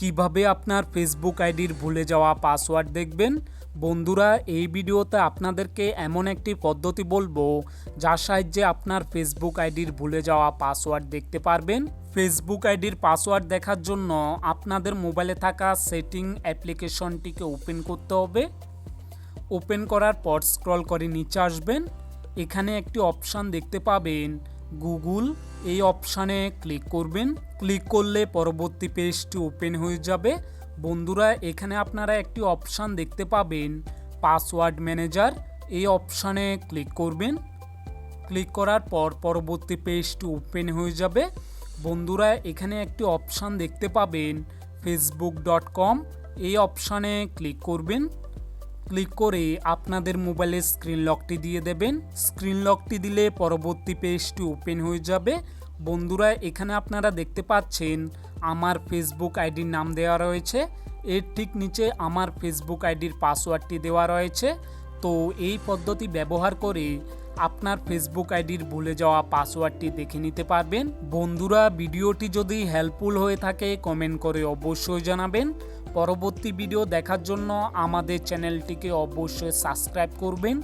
কীভাবে আপনার ফেসবুক আইডির ভুলে যাওয়া পাসওয়ার্ড দেখবেন? বন্ধুরা, এই ভিডিওতে আপনাদেরকে এমন একটি পদ্ধতি বলব, যার সাহায্যে আপনার ফেসবুক আইডির ভুলে যাওয়া পাসওয়ার্ড দেখতে পারবেন। ফেসবুক আইডির পাসওয়ার্ড দেখার জন্য আপনাদের মোবাইলে থাকা সেটিং অ্যাপ্লিকেশনটিকে ওপেন করতে হবে। ওপেন করার পর স্ক্রল করে নিচে আসবেন। এখানে একটি অপশান দেখতে পাবেন গুগল এই অপশানে ক্লিক করবেন। ক্লিক করলে পরবর্তী পেজটি ওপেন হয়ে যাবে। বন্ধুরা, এখানে আপনারা একটি অপশান দেখতে পাবেন, পাসওয়ার্ড ম্যানেজার। এই অপশানে ক্লিক করবেন। ক্লিক করার পর পরবর্তী পেজটি ওপেন হয়ে যাবে। বন্ধুরা, এখানে একটি অপশান দেখতে পাবেন ফেসবুক ডট কম এই অপশানে ক্লিক করবেন। ক্লিক করে আপনাদের মোবাইলের স্ক্রিন লকটি দিয়ে দেবেন। স্ক্রিন লকটি দিলে পরবর্তী পেজটি ওপেন হয়ে যাবে। বন্ধুরা, এখানে আপনারা দেখতে পাচ্ছেন, আমার ফেসবুক আইডির নাম দেওয়া রয়েছে। এর ঠিক নিচে আমার ফেসবুক আইডির পাসওয়ার্ডটি দেওয়া রয়েছে। তো এই পদ্ধতি ব্যবহার করে আপনার ফেসবুক আইডির ভুলে যাওয়া পাসওয়ার্ডটি দেখে নিতে পারবেন। বন্ধুরা, ভিডিওটি যদি হেল্পফুল হয়ে থাকে কমেন্ট করে অবশ্যই জানাবেন। পরবর্তী ভিডিও দেখার জন্য আমাদের চ্যানেলটিকে অবশ্যই সাবস্ক্রাইব করবেন।